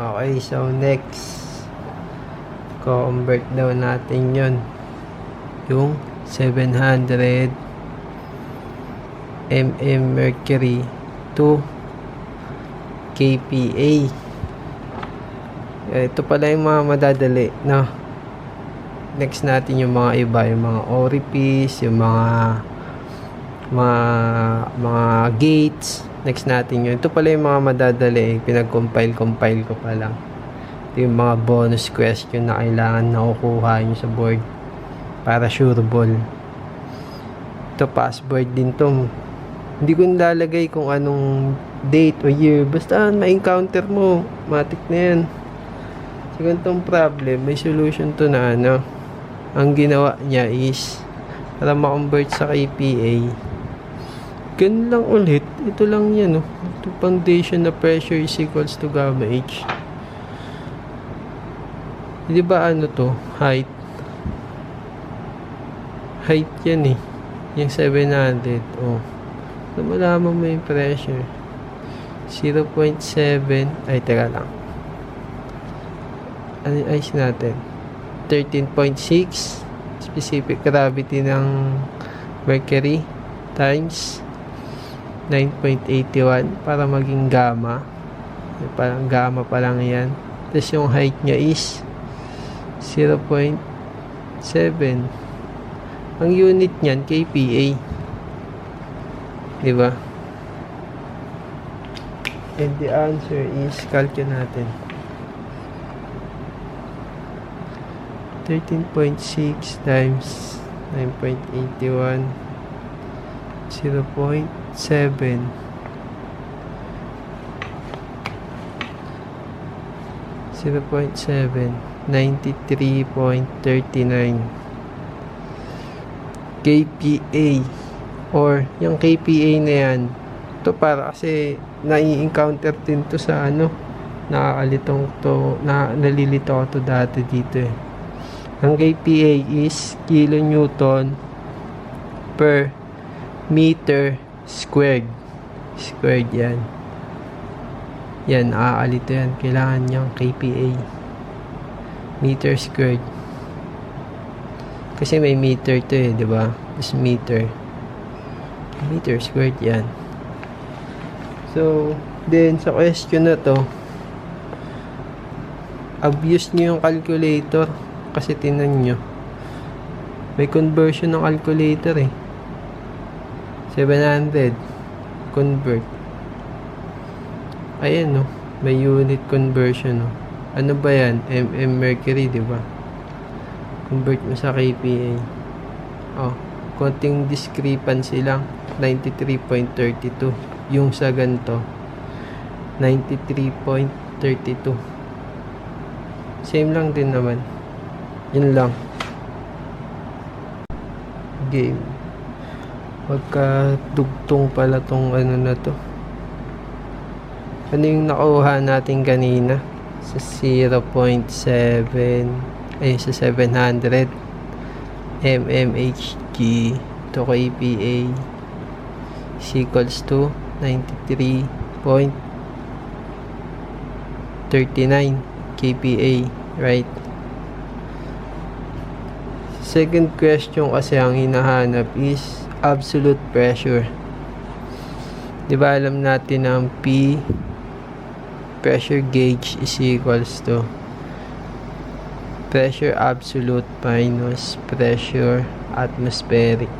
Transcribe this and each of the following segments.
Okay, so next, convert daw natin yun. Yung 700 mm mercury to kPa. Ito pala yung mga madadali, no? Next natin yung mga iba, yung mga orifice, yung mga mga mga gates. Next natin yun. Ito pala yung mga madadali, eh. pinag-compile-compile ko pa lang. Ito yung mga bonus question na kailangan nakukuha nyo sa board para sureable. Ito password din to. Hindi ko nilalagay kung anong date o year. Basta ma-encounter mo, matik na yan. Sa ganitong problem, may solution to na ano. Ang ginawa niya is para ma-convert sa KPA. Ganun lang ulit. Ito lang yan. Oh. Ito foundation na pressure is equals to gamma H. Di ba ano to? Height. Height yan eh. Yung 700. Oh. So, malaman mo yung pressure. 0.7. Ay, teka lang. Ano yung ice natin? 13.6 specific gravity ng mercury times 9.81 para maging gamma. Parang gamma pa lang yan. Tapos yung height niya is 0.7. Ang unit niyan, kPa. Diba? And the answer is, calculate natin. 13.6 times 9.81 0.7 0.7 93.39 KPA or yung KPA na yan to para kasi nai-encounter din to sa ano nakakalitong to na nalilito ako to dati dito eh. Ang KPA is kilonewton per meter squared squared yan. Yan nakakakalito yan. Kailangan niyang KPA meter squared. Kasi may meter to eh di ba? Is meter. Meter squared yan. So then sa question na to abuse nyo yung calculator kasi tinan nyo may conversion ng calculator eh 700 convert. Ayan no? May unit conversion no? Ano ba yan? Mm mercury di ba? Convert mo sa kPa oh konting discrepancy lang. 93.32 yung sa ganito 93.32 same lang din naman. Yun lang. Game magkadugtong pala tong ano na to. Ano yung nakuha natin kanina? Sa 0.7 ay sa 700 mmHg to kPa is equals to 93.39 kPa right? Second question kasi ang hinahanap is absolute pressure di ba alam natin ang P pressure gauge is equals to pressure absolute minus pressure atmospheric.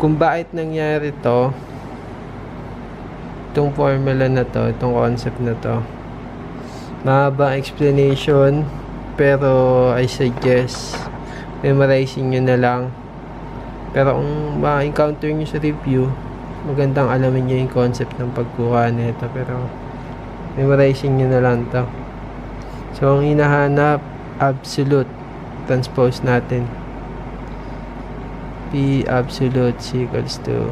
Kung bakit nangyari to, itong formula na to, itong concept na to, mahabang explanation, pero I suggest memorizing nyo na lang. Pero kung ma-encounter nyo sa review, magandang alamin nyo yung concept ng pagkuha nito. Pero memorizing nyo na lang to. So, ang hinahanap, absolute. Transpose natin. P absolute equals to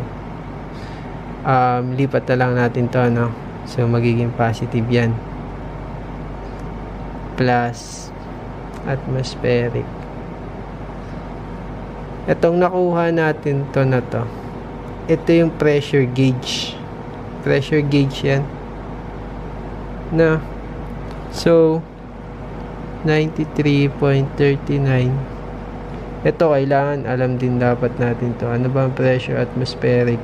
um, lipat na lang natin to, no? So, magiging positive yan. Plus atmospheric. Itong nakuha natin to na to. Ito yung pressure gauge. Pressure gauge yan. Na. So, 93.39. Ito, kailangan alam din dapat natin to. Ano ba ang pressure atmospheric?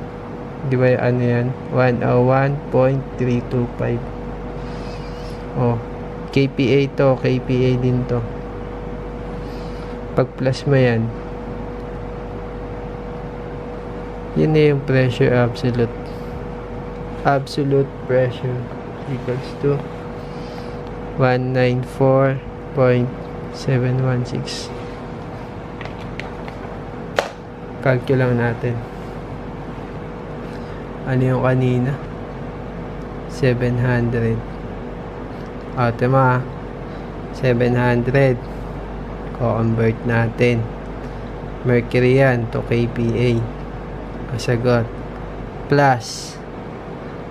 Di ba ano yan? 101.325. Oh, KPA to. KPA din to. Pag plus mo yan, yun na yung pressure absolute. Absolute pressure equals to 194.716. Calculate lang natin. Ano yung kanina? 700. O, tama. 700. Co-convert natin. Mercury yan to KPA. Kasagot. Plus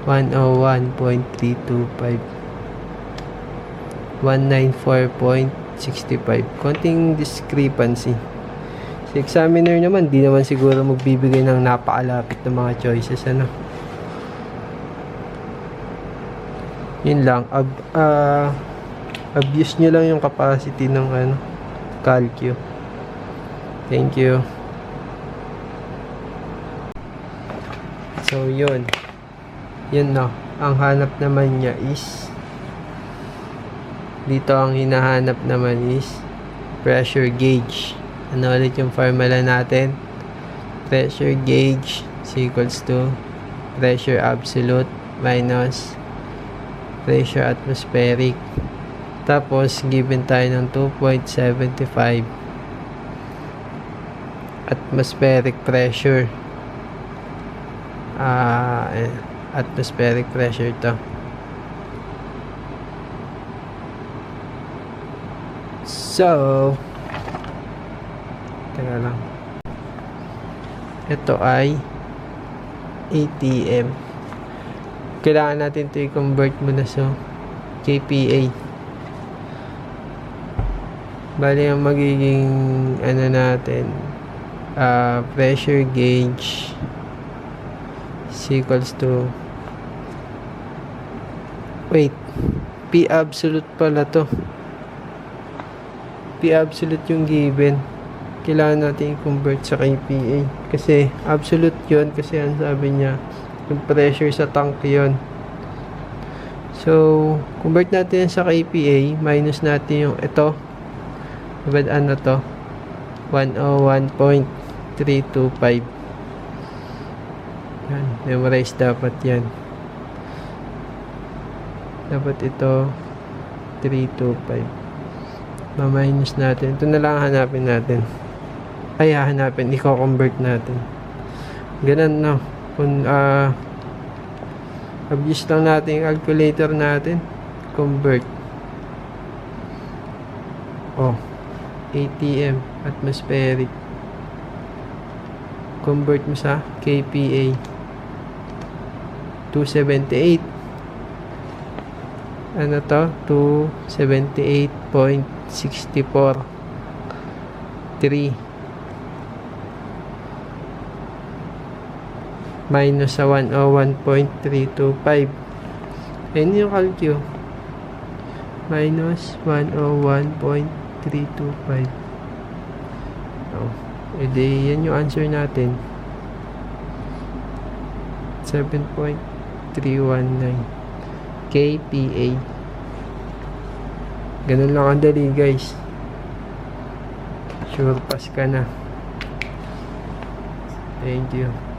101.325. 194.65. Konting discrepancy. Si examiner naman, di naman siguro magbibigay ng napakalapit na mga choices, ano. Yun lang. Ab, ah, abuse nyo lang yung capacity ng ano, calcio. Thank you. So, yun. Yun na. Ang hanap naman niya is dito ang hinahanap naman is pressure gauge. Ano ulit yung formula natin? Pressure gauge is equals to pressure absolute minus pressure atmospheric. Tapos, given tayo ng 2.75 atmospheric pressure. Eh, atmospheric pressure to. So, teka lang. Ito ay ATM. Kailangan natin ito i-convert muna sa KPA. Bali, ang magiging ano natin, ah, pressure gauge is equals to wait P absolute pala to. P absolute yung given. Kailangan natin i-convert sa KPA kasi absolute yun kasi ang sabi niya yung pressure sa tank yun. So convert natin sa KPA minus natin yung ito diba ano to? 101.325 yan memorize dapat yan. Dapat ito 325 ma-minus natin. Ito na lang ang hanapin natin. Ay hahanapin. I-convert natin. Ganun no? Kung ah abuse lang natin yung calculator natin. Convert. Oh ATM atmospheric. Convert mo sa KPA 278 ano to? 278.64 3 minus sa 101.325 ayun yung calcio minus 101.325 oh, edi yan yung answer natin 7.319 KPA ganun lang ang dali guys. Sure pass ka na. Thank you